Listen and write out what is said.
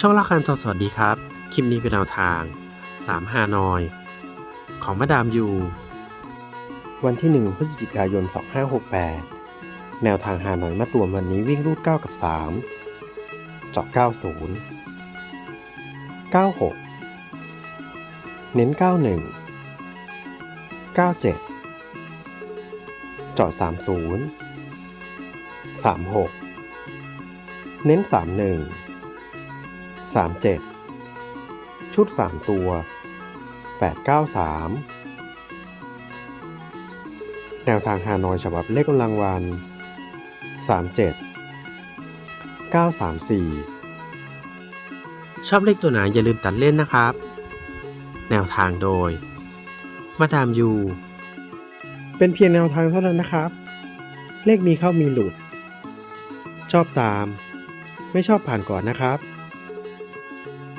ช่องละคันทอสวัสดีครับ คลิปนี้เป็นแนวทาง 3 ฮานอย ของมาดามยู วันที่ 1 พฤศจิกายน 2568 แนวทางหานอยมัดรวมวันนี้วิ่งรูด 9 กับ 3 เจาะ 90 96 เน้น 91 97 เจาะ 30 36 เน้น 31 37 ชุด 3 ตัว 893 แนวทางฮานอยฉบับเลขกำลังวัน 37 934 ชอบเลขตัวไหนอย่าลืมตัดเล่นนะครับ แนวทางโดย มาดามยู เป็นเพียงแนวทางเท่านั้นนะครับ เลขมีเข้ามีหลุด ชอบตาม ไม่ชอบผ่านก่อนนะครับ